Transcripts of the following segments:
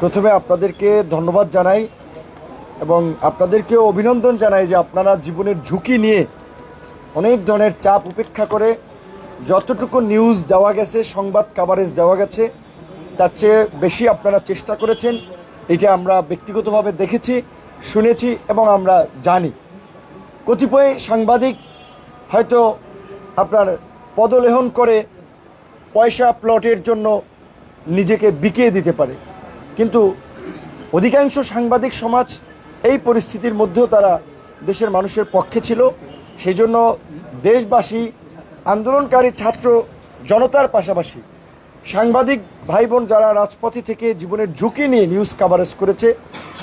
প্রথমে আপনাদেরকে ধন্যবাদ জানাই এবং আপনাদেরকেও অভিনন্দন জানাই যে আপনারা জীবনের ঝুঁকি নিয়ে অনেক ধরনের চাপ উপেক্ষা করে যতটুকু নিউজ দেওয়া গেছে, সংবাদ কাভারেজ দেওয়া গেছে, তার চেয়ে বেশি আপনারা চেষ্টা করেছেন। এটা আমরা ব্যক্তিগতভাবে দেখেছি, শুনেছি এবং আমরা জানি। কতিপয় সাংবাদিক হয়তো আপনার পদলেহন করে পয়সা প্লটের জন্য নিজেকে বিকিয়ে দিতে পারে। কিন্তু অধিকাংশ সাংবাদিক সমাজ এই পরিস্থিতির মধ্যেও তারা দেশের মানুষের পক্ষে ছিল। সেই জন্য দেশবাসী, আন্দোলনকারী ছাত্র জনতার পাশাপাশি সাংবাদিক ভাই বোন যারা রাজপথে থেকে জীবনের ঝুঁকি নিয়ে নিউজ কাভারেজ করেছে,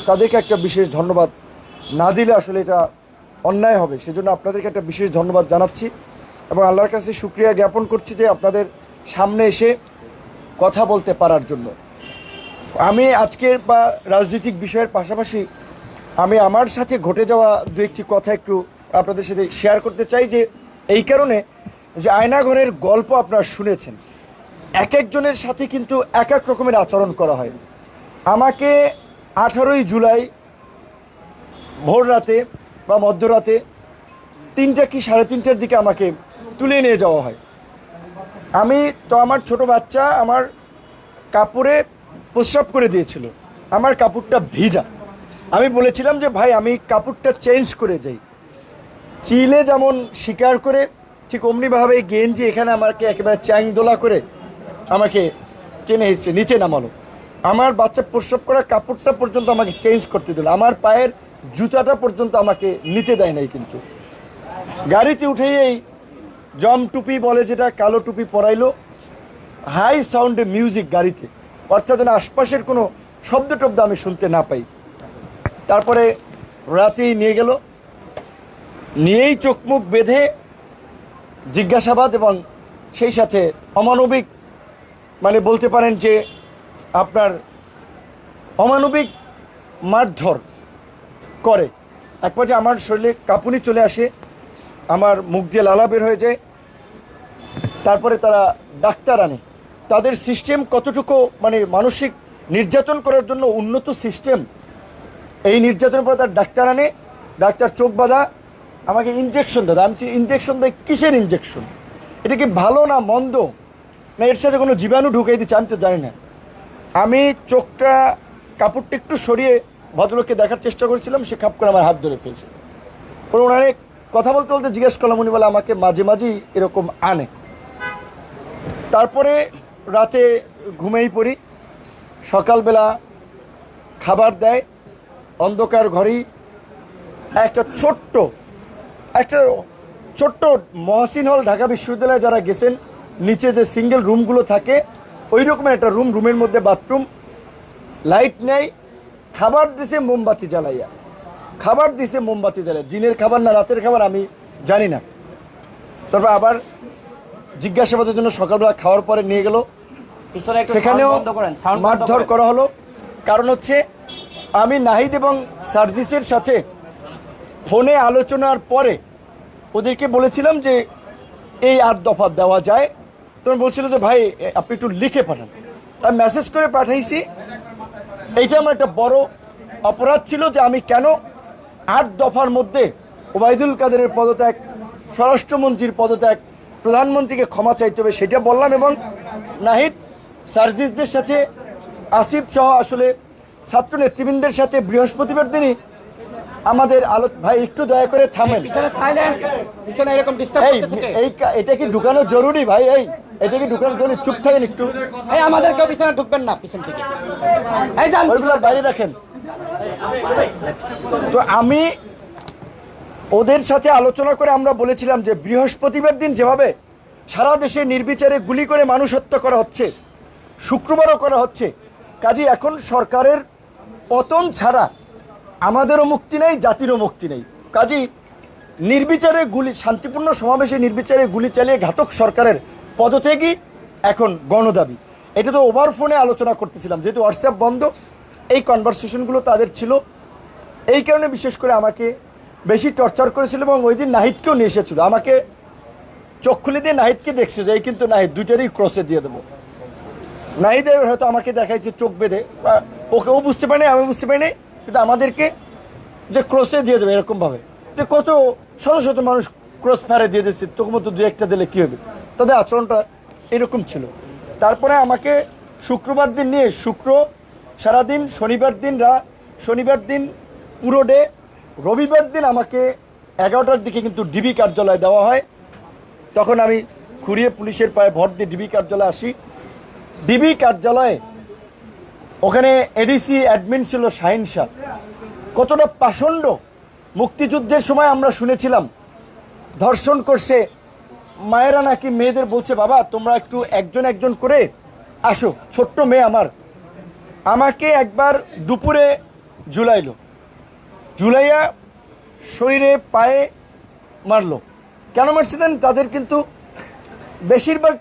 তাদেরকে একটা বিশেষ ধন্যবাদ না দিলে আসলে এটা অন্যায় হবে। সেজন্য আপনাদেরকে একটা বিশেষ ধন্যবাদ জানাচ্ছি এবং আল্লাহর কাছে শুক্রিয়া জ্ঞাপন করছি যে আপনাদের সামনে এসে কথা বলতে পারার জন্য। আমি আজকের বা রাজনৈতিক বিষয়ের পাশাপাশি আমি আমার সাথে ঘটে যাওয়া দু একটি কথা একটু আপনাদের সাথে শেয়ার করতে চাই যে, এই কারণে যে আয়নাঘরের গল্প আপনারা শুনেছেন। এক একজনের সাথে কিন্তু এক এক রকমের আচরণ করা হয়। আমাকে আঠারোই জুলাই ভোর রাতে বা মধ্যরাতে তিনটা কি সাড়ে তিনটার দিকে আমাকে তুলে নিয়ে যাওয়া হয়। আমি তো আমার ছোট বাচ্চা আমার কাপড়ে প্রস্রাব করে দিয়েছিল। আমার কাপড়টা ভিজা। আমি বলেছিলাম যে, ভাই, আমি কাপড়টা চেঞ্জ করে যাই চিলে যেমন শিকার করে, ঠিক অমনিভাবে গেঞ্জি এখানে আমাকে একেবারে চ্যাং দোলা করে আমাকে টেনে এসছে, নিচে নামালো। আমার বাচ্চা প্রস্রাব করা কাপড়টা পর্যন্ত আমাকে চেঞ্জ করতে দিল। আমার পায়ের জুতাটা পর্যন্ত আমাকে নিতে দেয় নাই কিন্তু। গাড়িতে উঠেই এই জম টুপি বলে যেটা, কালো টুপি পরাইলো। হাই সাউন্ডে মিউজিক গাড়িতে। অর্থাৎ আশপাশের কোনো শব্দ টব্দ আমি শুনতে না পাই। তারপরে রাতেই নিয়ে গেল। নিয়েই চোখ মুখ বেঁধে জিজ্ঞাসাবাদ এবং সেই সাথে অমানবিক মানে বলতে পারেন যে আপনার অমানবিক মারধর করে। এক পর্যায়ে আমার শরীরে কাঁপুনি চলে আসে। আমার মুখ দিয়ে লালা বের হয়ে যায়। তারপরে তারা ডাক্তার আনে। তাদের সিস্টেম কতটুকু মানে মানসিক নির্যাতন করার জন্য উন্নত সিস্টেম, এই নির্যাতনের পরে তার ডাক্তার আনে। ডাক্তার চোখ বাঁধা, আমাকে ইঞ্জেকশন দাদা আমি ইঞ্জেকশন দেয়, কিসের ইঞ্জেকশন এটা কি ভালো না মন্দ? না এর সাথে কোনো জীবাণু ঢুকিয়ে দিচ্ছে, আমি তো জানি না। আমি চোখটা, কাপড়টা একটু সরিয়ে ভদ্রলোককে দেখার চেষ্টা করেছিলাম, সে খাপ করে আমার হাত ধরে পরে ওনারে কথা বলতে বলতে জিজ্ঞেস করলাম, উনি বলে আমাকে মাঝে মাঝেই এরকম আনে। তারপরে রাতে ঘুমেই পড়ি, সকালবেলা খাবার দেয়, অন্ধকার ঘরেই একটা ছোট্ট একটা ছোট্ট মহসিন হল ঢাকা বিশ্ববিদ্যালয়ে যারা গেছেন, নিচে যে সিঙ্গেল রুমগুলো থাকে ওই রকমের একটা রুম, রুমের মধ্যে বাথরুম, লাইট নেই, খাবার দিছে মোমবাতি জ্বালাইয়া। খাবার দিছে মোমবাতি জ্বালাইয়া দিনের খাবার না রাতের খাবার আমি জানি না। তারপর আবার জিজ্ঞাসাবাদের জন্য সকালবেলা খাওয়ার পরে নিয়ে গেল। সেখানেও মারধর করা হলো। কারণ হচ্ছে আমি নাহিদ এবং সার্জিসের সাথে ফোনে আলোচনার পরে ওদেরকে বলেছিলাম যে এই আট দফা দেওয়া যায়। তখন বলছিল যে ভাই আপনি একটু লিখে পাঠান। আমি মেসেজ করে পাঠাইছি। এইটা আমার একটা বড় অপরাধ ছিল যে আমি কেন আট দফার মধ্যে ওবায়দুল কাদেরের পদত্যাগ স্বরাষ্ট্রমন্ত্রীর পদত্যাগ প্রধানমন্ত্রীকে ক্ষমা চাইতে হবে সেটা বললাম এবং নাহিদ সার্জিসদের সাথে আসিফ সহ আসলে ছাত্র নেতৃবৃন্দের সাথে বৃহস্পতিবার দিনই আমাদের আলো ভাই একটু দয়া করে থামেন। এই এটা কি ঢুকানো জরুরি ভাই? এই এটা কি ঢুকানো জরুরি? চুপ থাকেন একটু। আমাদের কেউ পিছনে ঢুকবেন না পিছন থেকে। বাইরে রাখেন। তো আমি ওদের সাথে আলোচনা করে আমরা বলেছিলাম যে বৃহস্পতিবার দিন যেভাবে সারা দেশে নির্বিচারে গুলি করে মানুষ হত্যা করা হচ্ছে, শুক্রবারও করা হচ্ছে কাজে এখন সরকারের পতন ছাড়া আমাদেরও মুক্তি নেই, জাতিরও মুক্তি নেই। কাজেই নির্বিচারে গুলি, শান্তিপূর্ণ সমাবেশে নির্বিচারে গুলি চালিয়ে ঘাতক সরকারের পদত্যাগই এখন গণদাবি। এটা তো ওভার ফোনে আলোচনা করতেছিলাম, যেহেতু হোয়াটসঅ্যাপ বন্ধ এই কনভারসেশনগুলো তাদের ছিল। এই কারণে বিশেষ করে আমাকে বেশি টর্চার করেছিল এবং ওই দিন নাহিদকেও নিয়ে এসেছিল। আমাকে চোখ খুলে দিয়ে নাহিদকে দেখছে যে, এই কিন্তু নাহিদ, দুইটারই ক্রসে দিয়ে দেবো। নাহিদের হয়তো আমাকে দেখাইছে চোখ বেঁধে। বা ওকে, ও বুঝতে পারেনি আমি বুঝতে পারিনি কিন্তু আমাদেরকে যে ক্রসে দিয়ে দেবে এরকমভাবে যে কত শত শত মানুষ ক্রস ফায়ারে দিয়ে দিচ্ছে তোকে মতো দু একটা দিলে কী হবে? তাদের আচরণটা এরকম ছিল। তারপরে আমাকে শুক্রবার দিন নিয়ে শুক্র সারাদিন শনিবার দিন রা, শনিবার দিন পুরো ডে রবিবার দিন আমাকে এগারোটার দিকে কিন্তু ডিবি কার্যালয় দেওয়া হয়। তখন আমি খুঁড়িয়ে পুলিশের পায়ে ভর দিয়ে ডিবি কার্যালয়ে আসি। ডিবি কার্যালয়ে ওখানে এডিসি অ্যাডমিন ছিল শাহিন শাহ। কতটা পাষণ্ড মুক্তিযুদ্ধের সময় আমরা শুনেছিলাম। ধর্ষণ করছে মায়েরা নাকি মেয়েদের বলছে, বাবা, তোমরা একটু একজন একজন করে আসো, ছোট্ট মেয়ে আমার। আমাকে একবার দুপুরে জুলাইলো জুলাইয়া শরীরে পায়ে মারলো। কেন মারছে দেন? তাদের কিন্তু বেশিরভাগ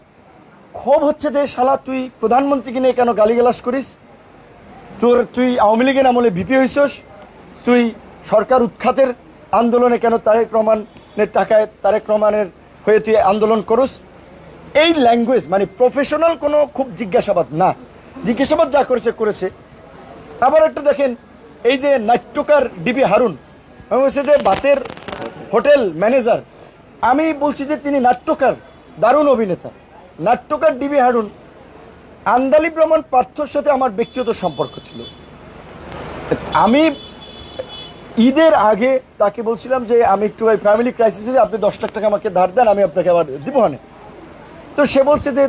ক্ষোভ হচ্ছে যে, শালা, তুই প্রধানমন্ত্রীকে নিয়ে কেন গালিগালাজ করিস? তোর, তুই আওয়ামী লীগের আমলে ভিপি হইছস। তুই সরকার উৎখাতের আন্দোলনে কেন তারেক রহমানের টাকায় তারেক রহমানের হয়ে তুই আন্দোলন করস? এই ল্যাঙ্গুয়েজ মানে প্রফেশনাল কোনো খুব জিজ্ঞাসাবাদ না। জিজ্ঞাসাবাদ যা করেছে করেছে। আবার একটা দেখেন, এই যে নাট্যকার ডিবি হারুন বলছি যে বাতের হোটেল ম্যানেজার, আমি বলছি যে তিনি নাট্যকার, দারুণ অভিনেতা। নাট্যকার ডিবি হারুন, আন্দালি ভ্রমণ পার্থর সাথে আমার ব্যক্তিগত সম্পর্ক ছিল। আমি ঈদের আগে তাকে বলছিলাম যে আমি একটু ওই ফ্যামিলি ক্রাইসিসে আপনি দশ লাখ টাকা আমাকে ধার দেন, আমি আপনাকে আবার দিব তো সে বলছে যে,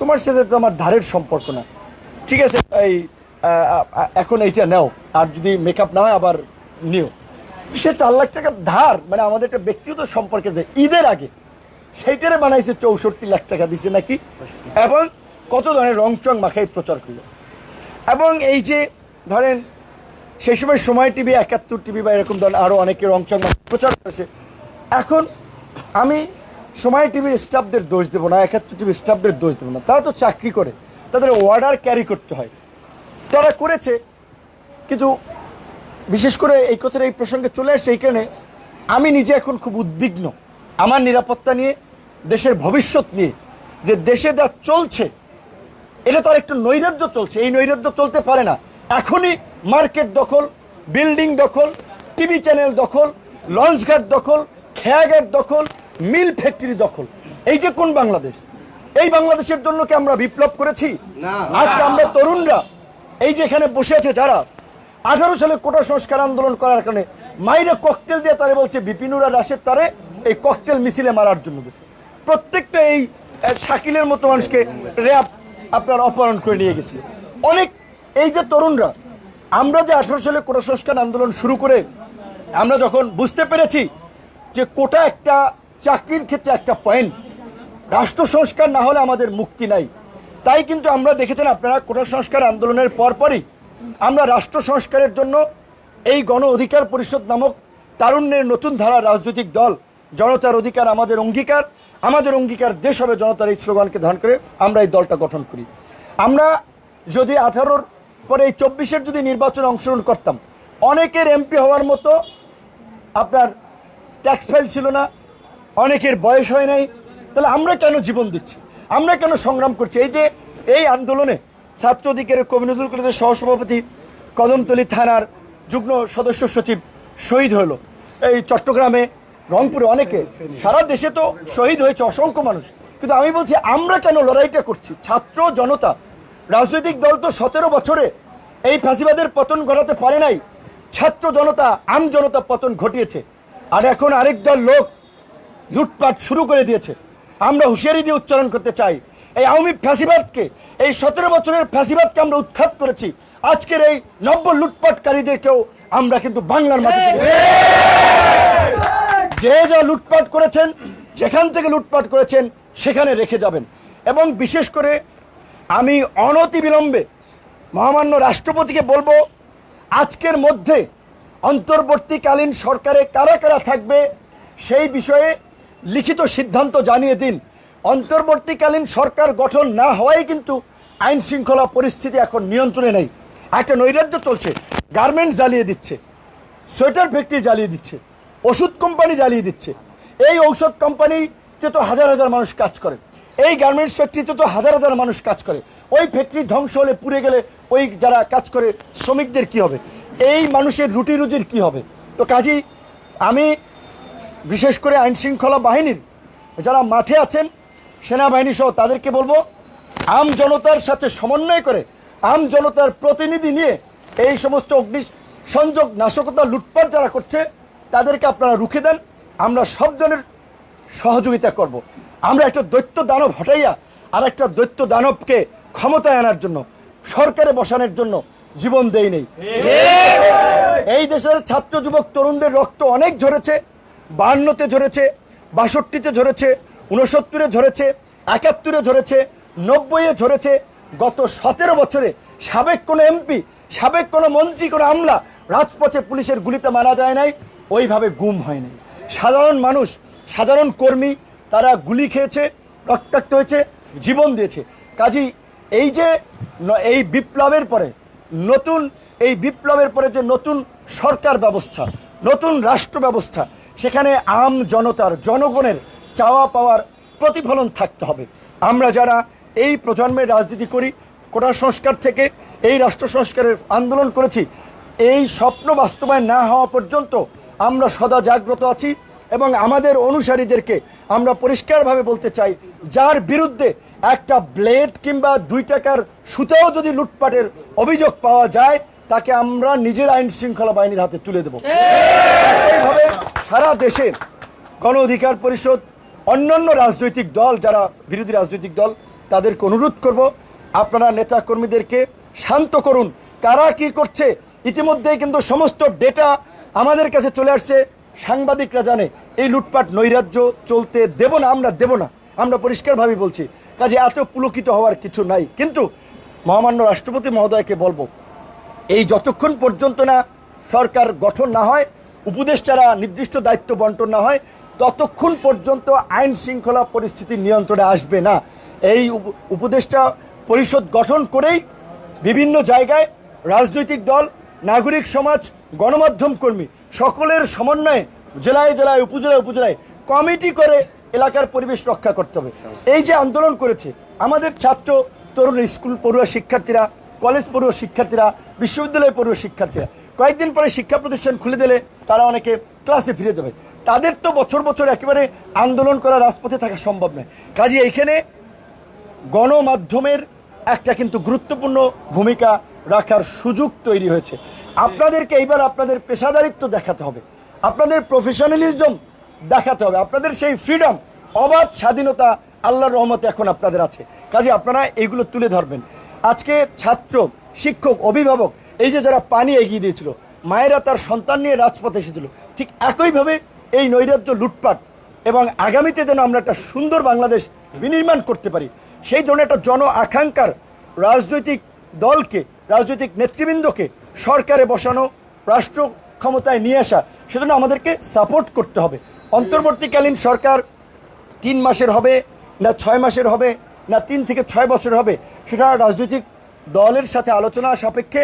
তোমার সাথে তো আমার ধারের সম্পর্ক না। ঠিক আছে, এই এখন এইটা নাও। আর যদি মেকআপ না হয়, আবার নিও। সে চার লাখ টাকা ধার মানে আমাদের একটা ব্যক্তিগত সম্পর্কে যে ঈদের আগে, সেইটারে বানাইছে চৌষট্টি লাখ টাকা দিছে নাকি? এবং কত ধরনের রং চং মাখাই প্রচার করল। এবং এই যে, ধরেন, সেই সময় সময় টিভি, একাত্তর টিভি বা এরকম ধরনের আরও অনেকে রং চং মাখাই প্রচার করেছে। এখন আমি সময় টিভির স্টাফদের দোষ দেবো না, একাত্তর টিভির স্টাফদের দোষ দেবো না। তারা তো চাকরি করে। তাদের অর্ডার ক্যারি করতে হয়। তারা করেছে, কিন্তু বিশেষ করে এই কথাটা এই প্রসঙ্গে চলে আসছে এই কারণে আমি নিজে এখন খুব উদ্বিগ্ন। আমার নিরাপত্তা নিয়ে, দেশের ভবিষ্যৎ নিয়ে, যে দেশে যা চলছে, এটা তো আর একটু নৈরাজ্য চলছে। এই নৈরাজ্য চলতে পারে না। এখনই মার্কেট দখল, বিল্ডিং দখল, টিভি চ্যানেল দখল, লঞ্চঘাট দখল, খেয়াঘাট দখল, মিল ফ্যাক্টরি দখল। এই যে কোন বাংলাদেশ? এই বাংলাদেশের জন্য কি আমরা বিপ্লব করেছি? আজকে আমরা তরুণরা এই যে এখানে বসে আছে যারা আঠারো সালে কোটা সংস্কার আন্দোলন করার কারণে মাইরে ককটেল দিয়ে তারে বলছে বিপিনুরা রাশেদ তারে এই ককটেল মিছিলে মারার জন্য গেছে প্রত্যেকটা এই শাকিলের মতো মানুষকে র্যাব আপনার অপহরণ করে নিয়ে গেছিল। অনেক এই যে তরুণরা আমরা যে আঠারো সালে কোটা সংস্কার আন্দোলন শুরু করে আমরা যখন বুঝতে পেরেছি যে কোটা একটা চাকরির ক্ষেত্রে একটা পয়েন্ট রাষ্ট্র সংস্কার না হলে আমাদের মুক্তি নাই। তাই কিন্তু আমরা দেখেছেন আপনারা কোটা সংস্কার আন্দোলনের পরপরই আমরা রাষ্ট্র সংস্কারের জন্য এই গণ অধিকার পরিষদ নামক তারুণ্যের নতুন ধারা রাজনৈতিক দল, জনতার অধিকার আমাদের অঙ্গীকার আমাদের অঙ্গীকার দেশ হবে জনতার এই স্লোগানকে ধারণ করে আমরা এই দলটা গঠন করি। আমরা যদি আঠারোর পরে এই চব্বিশের যদি নির্বাচনে অংশগ্রহণ করতাম, অনেকের এমপি হওয়ার মতো আপনার ট্যাক্স ফাইল ছিল না, অনেকের বয়স হয় নাই তাহলে আমরা কেন জীবন দিচ্ছি? আমরা কেন সংগ্রাম করছি? এই যে এই আন্দোলনে ছাত্র অধিকারের কমিউনিজুল কলেজের সহসভাপতি কদমতলী থানার যুগ্ম সদস্য সচিব শহীদ হলো। এই চট্টগ্রামে, রংপুরে অনেকে, সারা দেশে তো শহীদ হয়েছে অসংখ্য মানুষ। কিন্তু আমি বলছি, আমরা কেন লড়াইটা করছি? ছাত্র জনতা, রাজনৈতিক দল তো সতেরো বছরে এই ফাঁসিবাদের পতন ঘটাতে পারে নাই। ছাত্র জনতা, আম জনতা পতন ঘটিয়েছে। আর এখন আরেক দল লোক লুটপাট শুরু করে দিয়েছে। আমরা হুঁশিয়ারি দিয়ে উচ্চারণ করতে চাই। এই আওয়ামী ফ্যাসিবাদকে এই সতেরো বছরের ফ্যাসিবাদকে আমরা উৎখাত করেছি। আজকের এই নব্য লুটপাটকারীদেরকেও আমরা কিন্তু বাংলার মাটিতে যে যা লুটপাট করেছেন যেখান থেকে লুটপাট করেছেন সেখানে রেখে যাবেন। এবং বিশেষ করে আমি অনতি অনতিবিলম্বে মহামান্য রাষ্ট্রপতিকে বলব আজকের মধ্যে অন্তর্বর্তীকালীন সরকারে কারা কারা থাকবে সেই বিষয়ে লিখিত সিদ্ধান্ত জানিয়ে দিন। অন্তর্বর্তীকালীন সরকার গঠন না হওয়াই কিন্তু আইন শৃঙ্খলা পরিস্থিতি এখন নিয়ন্ত্রণে নেই। একটা নৈরাজ্য চলছে, গার্মেন্টস জ্বালিয়ে দিচ্ছে, সোয়েটার ফ্যাক্টরি জ্বালিয়ে দিচ্ছে, ওষুধ কোম্পানি জ্বালিয়ে দিচ্ছে। এই ঔষধ কোম্পানিতে তো হাজার হাজার মানুষ কাজ করে, এই গার্মেন্টস ফ্যাক্টরিতে তো হাজার হাজার মানুষ কাজ করে। ওই ফ্যাক্টরি ধ্বংস হলে, পুড়ে গেলে ওই যারা কাজ করে, শ্রমিকদের কি হবে? এই মানুষের রুটি রুজির কি হবে? তো কাজেই আমি বিশেষ করে আইন শৃঙ্খলা বাহিনীর যারা মাঠে আছেন সেনাবাহিনী সহ তাদেরকে বলব আম জনতার সাথে সমন্বয় করে আম জনতার প্রতিনিধি নিয়ে এই সমস্ত অগ্নি সংযোগ নাশকতা লুটপাট যারা করছে তাদেরকে আপনারা রুখে দেন আমরা সব ধরনের সহযোগিতা করব। আমরা একটা দৈত্য দানব হটাইয়া আর একটা দৈত্য দানবকে ক্ষমতায় আনার জন্য সরকারে বসানোর জন্য জীবন দেই নেই এই দেশের ছাত্র যুবক তরুণদের রক্ত অনেক ঝরেছে বাহান্নতে ঝরেছে, বাষট্টিতে ঝরেছে উনসত্তরে ঝরেছে, একাত্তরে ঝরেছে, নব্বইয়ে ঝরেছে। গত সতেরো বছরে সাবেক কোনো এমপি, সাবেক কোনো মন্ত্রী, কোনো আমলা রাজপথে পুলিশের গুলিতে মারা যায় নাই, ওইভাবে গুম হয় নাই। সাধারণ মানুষ, সাধারণ কর্মী, তারা গুলি খেয়েছে, রক্তাক্ত হয়েছে, জীবন দিয়েছে। কাজী, এই যে এই বিপ্লবের পরে, নতুন, এই বিপ্লবের পরে যে নতুন সরকার ব্যবস্থা, নতুন রাষ্ট্র ব্যবস্থা সেখানে আম জনতার জনগণের চাওয়া পাওয়ার প্রতিফলন থাকতে হবে। আমরা যারা এই প্রজন্মের রাজনীতি করি, কোটা সংস্কার থেকে এই রাষ্ট্র সংস্কারের আন্দোলন করেছি, এই স্বপ্ন বাস্তবায়ন না হওয়া পর্যন্ত আমরা সদা জাগ্রত আছি এবং আমাদের অনুসারীদেরকে আমরা পরিষ্কারভাবে বলতে চাই, যার বিরুদ্ধে একটা ব্লেড কিংবা দুই টাকার সুতাও যদি লুটপাটের অভিযোগ পাওয়া যায় তাকে আমরা নিজের আইন শৃঙ্খলা বাহিনীর হাতে তুলে দেব। এইভাবে সারা দেশে গণ অধিকার পরিষদ, অন্যান্য রাজনৈতিক দল, যারা বিরোধী রাজনৈতিক দল, তাদেরকে অনুরোধ করব, আপনারা নেতা কর্মীদেরকে শান্ত করুন। কারা কি করছে, ইতিমধ্যেই কিন্তু সমস্ত ডেটা আমাদের কাছে চলে আসছে, সাংবাদিকরা জানে, এই লুটপাট নৈরাজ্য চলতে দেব না, আমরা দেব না, আমরা পরিষ্কারভাবে বলছি। কাজে এত পুলকিত হওয়ার কিছু নাই। কিন্তু মহামান্য রাষ্ট্রপতি মহোদয়কে বলব এই যতক্ষণ পর্যন্ত না সরকার গঠন না হয়, উপদেষ্টারা নির্দিষ্ট দায়িত্ব বন্টন না হয়, ততক্ষণ পর্যন্ত আইন শৃঙ্খলা পরিস্থিতি নিয়ন্ত্রণে আসবে না। এই উপ- উপদেষ্টা পরিষদ গঠন করেই বিভিন্ন জায়গায় রাজনৈতিক দল, নাগরিক সমাজ, গণমাধ্যম কর্মী সকলের সমন্বয়ে জেলায় জেলায়, উপজেলায় উপজেলায় কমিটি করে এলাকার পরিবেশ রক্ষা করতে হবে। এই যে আন্দোলন করেছে, আমাদের ছাত্র, তরুণ স্কুল পড়ুয়া শিক্ষার্থীরা কলেজ পড়ুয়া শিক্ষার্থীরা, বিশ্ববিদ্যালয় পড়ুয়া শিক্ষার্থীরা, কয়েকদিন পরে শিক্ষা প্রতিষ্ঠান খুলে দিলে তারা অনেকে ক্লাসে ফিরে যাবে। তাদের তো বছর বছর একেবারে আন্দোলন করা রাজপথে থাকা সম্ভব নয়। কাজে এইখানে গণমাধ্যমের একটা কিন্তু গুরুত্বপূর্ণ ভূমিকা রাখার সুযোগ তৈরি হয়েছে। আপনাদেরকে এইবার আপনাদের পেশাদারিত্ব দেখাতে হবে। আপনাদের প্রফেশনালিজম দেখাতে হবে। আপনাদের সেই ফ্রিডম অবাধ স্বাধীনতা আল্লাহর রহমতে এখন আপনাদের আছে। কাজে আপনারা এইগুলো তুলে ধরবেন। আজকে ছাত্র, শিক্ষক, অভিভাবক, এই যে যারা পানি এগিয়ে দিয়েছিল, মায়েরা তার সন্তান নিয়ে রাজপথে এসেছিল, ঠিক একইভাবে এই নৈরাজ্য লুটপাট এবং আগামীতে যেন আমরা একটা সুন্দর বাংলাদেশ বিনির্মাণ করতে পারি, সেই ধরনের একটা জন আকাঙ্ক্ষার রাজনৈতিক দলকে, রাজনৈতিক নেতৃবৃন্দকে সরকারে বসানো, রাষ্ট্র ক্ষমতায় নিয়ে আসা, সেজন্য আমাদেরকে সাপোর্ট করতে হবে। অন্তর্বর্তীকালীন সরকার তিন মাসের হবে না ছয় মাসের হবে না, তিন থেকে ছয় বছর হবে, সেটা রাজনৈতিক দলের সাথে আলোচনা সাপেক্ষে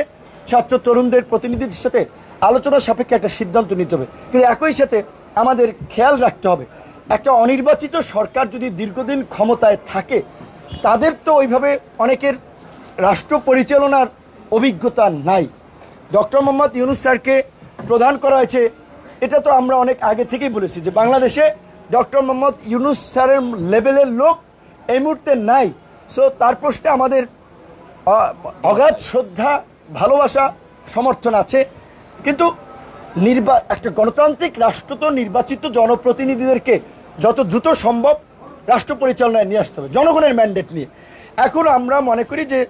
ছাত্র তরুণদের প্রতিনিধিদের সাথে আলোচনা সাপেক্ষে একটা সিদ্ধান্ত নিতে হবে। কিন্তু একই সাথে আমাদের খেয়াল রাখতে হবে, একটা অনির্বাচিত সরকার যদি দীর্ঘদিন ক্ষমতায় থাকে, তাদের তো ওইভাবে অনেকের রাষ্ট্র পরিচালনার অভিজ্ঞতা নাই। ডক্টর মোহাম্মদ ইউনুস স্যারকে প্রদান করা হয়েছে, এটা তো আমরা অনেক আগে থেকেই বলেছি যে বাংলাদেশে ডক্টর মোহাম্মদ ইউনুস স্যারের লেভেলের লোক এই মুহূর্তে নাই। সো তার প্রশ্নে আমাদের অগাধ শ্রদ্ধা, ভালোবাসা, সমর্থন আছে। কিন্তু নির্বা, একটা গণতান্ত্রিক রাষ্ট্র তো নির্বাচিত জনপ্রতিনিধিদেরকে যত দ্রুত সম্ভব রাষ্ট্র পরিচালনায় নিয়ে আসতে হবে, জনগণের ম্যান্ডেট নিয়ে। এখন আমরা মনে করি যে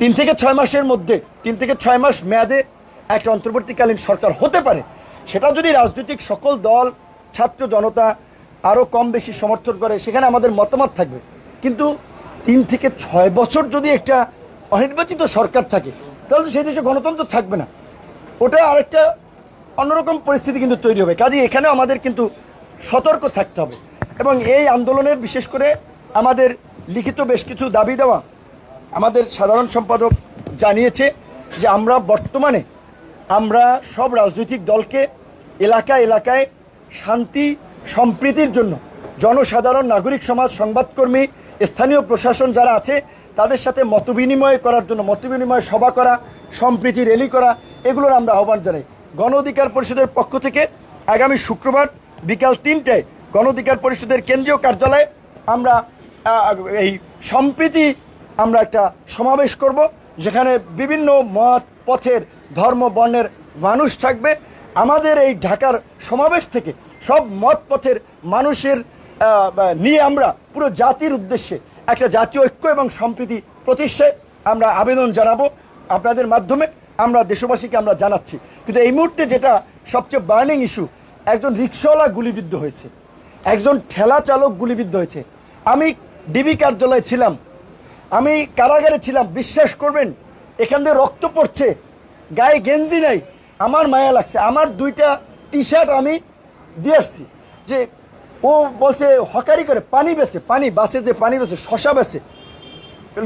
তিন থেকে ছয় মাসের মধ্যে, তিন থেকে ছয় মাস মেয়াদে একটা অন্তর্বর্তীকালীন সরকার হতে পারে। সেটা যদি রাজনৈতিক সকল দল, ছাত্র জনতা আরও কম বেশি সমর্থন করে, সেখানে আমাদের মতামত থাকবে। কিন্তু তিন থেকে ছয় বছর যদি একটা অনির্বাচিত সরকার থাকে, তাহলে তো সেই দেশে গণতন্ত্র থাকবে না। ওটা আরেকটা অন্যরকম পরিস্থিতি কিন্তু তৈরি হবে। কাজে এখানে আমাদের কিন্তু সতর্ক থাকতে হবে। এবং এই আন্দোলনের বিশেষ করে আমাদের লিখিত বেশ কিছু দাবি দেওয়া আমাদের সাধারণ সম্পাদক জানিয়েছে যে আমরা বর্তমানে আমরা সব রাজনৈতিক দলকে এলাকা এলাকায় শান্তি সম্প্রীতির জন্য জনসাধারণ, নাগরিক সমাজ, সংবাদকর্মী, স্থানীয় প্রশাসন যারা আছে, তাদের সাথে মতবিনিময় করার জন্য, মতবিনিময় সভা করা, সম্প্রীতি র্যালি করা, এগুলোর আমরা আহ্বান জানাই। গণ অধিকার পরিষদের পক্ষ থেকে আগামী শুক্রবার বিকাল তিনটায় গণ অধিকার পরিষদের কেন্দ্রীয় কার্যালয়ে আমরা এই সম্প্রীতি আমরা একটা সমাবেশ করব, যেখানে বিভিন্ন মত, পথের, ধর্ম, বর্ণের মানুষ থাকবে। আমাদের এই ঢাকার সমাবেশ থেকে সব মত পথের মানুষের নিয়ে আমরা পুরো জাতির উদ্দেশ্যে একটা জাতীয় ঐক্য এবং সম্প্রীতি প্রতিষ্ঠায় আমরা আবেদন জানাব। আপনাদের মাধ্যমে আমরা দেশবাসীকে আমরা জানাচ্ছি। কিন্তু এই মুহূর্তে যেটা সবচেয়ে বার্নিং ইস্যু একজন রিক্সাওয়ালা গুলিবিদ্ধ হয়েছে, একজন ঠেলা চালক গুলিবিদ্ধ হয়েছে। আমি ডিবি কার্যালয়ে ছিলাম, আমি কারাগারে ছিলাম, বিশ্বাস করবেন, এখান দিয়ে রক্ত পড়ছে, গায়ে গেঞ্জি নাই আমার মায়া লাগছে। আমার দুইটা টি শার্ট আমি দিয়ে আসছি। যে ও বলছে, হকারি করে, পানি বেছে, পানি বাসে যে, পানি বেছে, শশা বেছে,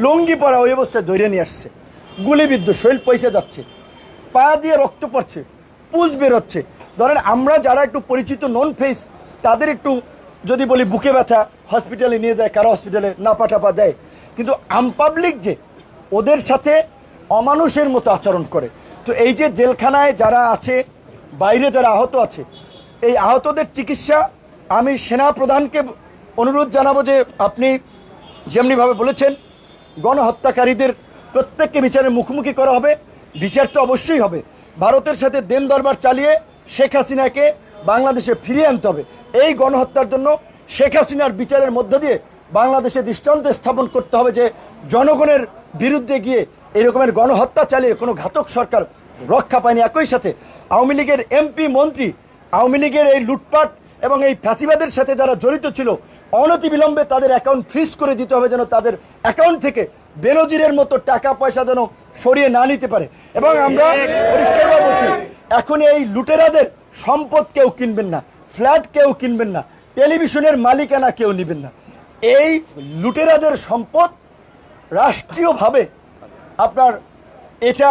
লুঙ্গি পরা ওই অবস্থায় ধরে নিয়ে আসছে। গুলিবিদ্ধ, শরীর পয়সা যাচ্ছে। পা দিয়ে রক্ত পড়ছে, পুজ বেরোচ্ছে। ধরেন আমরা যারা একটু পরিচিত নন ফেস তাদের একটু যদি বলি বুকে ব্যথা হসপিটালে নিয়ে যায়, কারও হসপিটালে নাপা টাপা দেয়। কিন্তু আমপাবলিক যে, ওদের সাথে অমানুষের মতো আচরণ করে। তো এই যে জেলখানায় যারা আছে, বাইরে যারা আহত আছে, এই আহতদের চিকিৎসা আমি সেনা প্রধানকে অনুরোধ জানাব যে আপনি যেমনিভাবে বলেছেন, গণহত্যাকারীদের প্রত্যেককে বিচারের মুখোমুখি করা হবে, বিচার তো অবশ্যই হবে। ভারতের সাথে দেন দরবার চালিয়ে শেখ হাসিনাকে বাংলাদেশে ফিরিয়ে আনতে হবে। এই গণহত্যার জন্য শেখ হাসিনার বিচারের মধ্য দিয়ে বাংলাদেশে দৃষ্টান্ত স্থাপন করতে হবে যে জনগণের বিরুদ্ধে গিয়ে এরকমের গণহত্যা চালিয়ে কোনো ঘাতক সরকার রক্ষা পায়নি একই সাথে। আওয়ামী লীগের এমপি, মন্ত্রী, আওয়ামী লীগের এই লুটপাট এবং এই ফ্যাসিবাদের সাথে যারা জড়িত ছিল, অনতিবিলম্বে তাদের অ্যাকাউন্ট ফ্রিজ করে দিতে হবে যেন তাদের অ্যাকাউন্ট থেকে বেনজিরের মতো টাকা পয়সা যেন সরিয়ে না নিতে পারে। এবং আমরা পরিষ্কারভাবে বলছি, এখন এই লুটেরাদের সম্পদ কেউ কিনবেন না, ফ্ল্যাট কেউ কিনবেন না, টেলিভিশনের মালিকানা কেউ নেবেন না। এই লুটেরাদের সম্পদ রাষ্ট্রীয়ভাবে আপনার এটা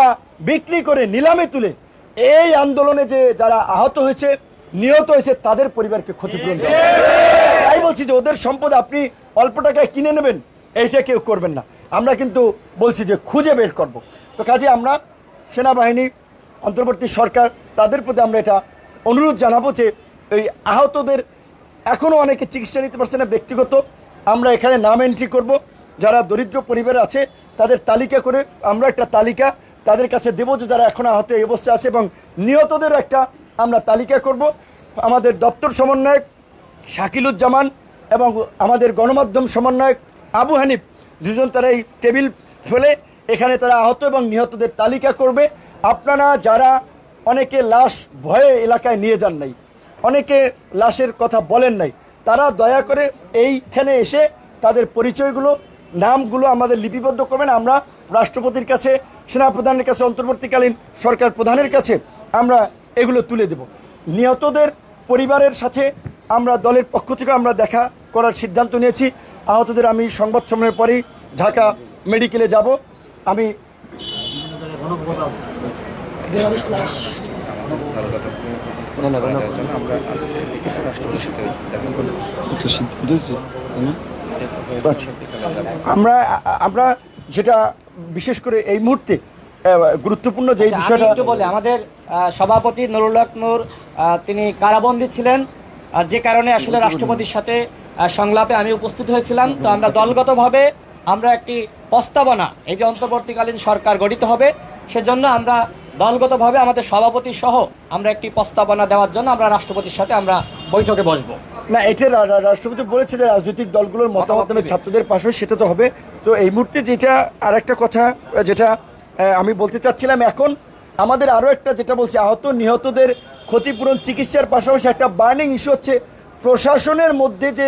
বিক্রি করে নিলামে তুলে এই আন্দোলনে যে যারা আহত হয়েছে, নিহত হয়েছে, তাদের পরিবারকে ক্ষতিপূরণ তাই বলছি যে ওদের সম্পদ আপনি অল্প টাকায় কিনে নেবেন, এইটা কেউ করবেন না। আমরা কিন্তু বলছি যে খুঁজে বের করব। তো কাজে আমরা সেনাবাহিনী, অন্তর্বর্তী সরকার, তাদের প্রতি আমরা এটা অনুরোধ জানাব যে এই আহতদের এখনও অনেকে চিকিৎসা নিতে পারছে না, ব্যক্তিগত। আমরা এখানে নাম এন্ট্রি করব। যারা দরিদ্র পরিবার আছে, তাদের তালিকা করে আমরা একটা তালিকা তাদের কাছে দেবো যে যারা এখন আহত এই অবস্থায় আছে এবং নিহতদের একটা আমরা তালিকা করব। আমাদের দপ্তর সমন্বয়ক শাকিলুজ্জামান এবং আমাদের গণমাধ্যম সমন্বয়ক আবু হানিফ দুজন তারা এই টেবিল ফেলে এখানে তারা আহত এবং নিহতদের তালিকা করবে। আপনারা যারা অনেকে লাশ ভয়ে এলাকায় নিয়ে যান নাই, অনেকে লাশের কথা বলেন নাই, তারা দয়া করে এইখানে এসে তাদের পরিচয়গুলো নামগুলো আমাদের লিপিবদ্ধ করবেন। আমরা রাষ্ট্রপতির কাছে সেনাপ্রধানের কাছে অন্তর্বর্তীকালীন সরকার প্রধানের কাছে আমরা এগুলো তুলে দেব। নিহতদের পরিবারের সাথে আমরা দলের পক্ষ থেকে আমরা দেখা করার সিদ্ধান্ত নিয়েছি। আহতদের আমি সংবাদ সম্মেলনের পরেই ঢাকা মেডিকেলে যাব। আমি। আমরা আমরা যেটা বিশেষ করে এই মুহূর্তে গুরুত্বপূর্ণ যে আচ্ছা, বিষয়টা একটু বলি আমাদের সভাপতি নুরুল হক নূর তিনি কারাবন্দী ছিলেন। আর যে কারণে আসলে রাষ্ট্রপতির সাথে সংলাপে আমি উপস্থিত হয়েছিলাম। তো আমরা দলগতভাবে আমরা একটি প্রস্তাবনা এই যে অন্তর্বর্তীকালীন সরকার গঠিত হবে সেজন্য আমরা দলগতভাবে আমাদের সভাপতি সহ আমরা একটি প্রস্তাবনা দেওয়ার জন্য আমরা রাষ্ট্রপতির সাথে আমরা বৈঠকে বসবো। না এটা রাষ্ট্রপতি বলেছে যে রাজনৈতিক দলগুলোর মতামত নেবে ছাত্রদের পাশাপাশি সেটা তো হবে। তো এই মুহূর্তে যেটা আর একটা কথা যেটা আমি বলতে চাচ্ছিলাম এখন আমাদের আরও একটা যেটা বলছি আহত নিহতদের ক্ষতিপূরণ চিকিৎসার পাশাপাশি একটা বার্নিং ইস্যু হচ্ছে প্রশাসনের মধ্যে যে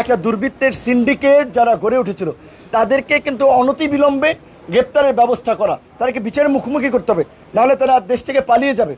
একটা দুর্বৃত্তের সিন্ডিকেট যারা গড়ে উঠেছিল তাদেরকে কিন্তু অনতিবিলম্বে গ্রেপ্তারের ব্যবস্থা করা তাদেরকে বিচারের মুখোমুখি করতে হবে নাহলে তারা দেশ থেকে পালিয়ে যাবে।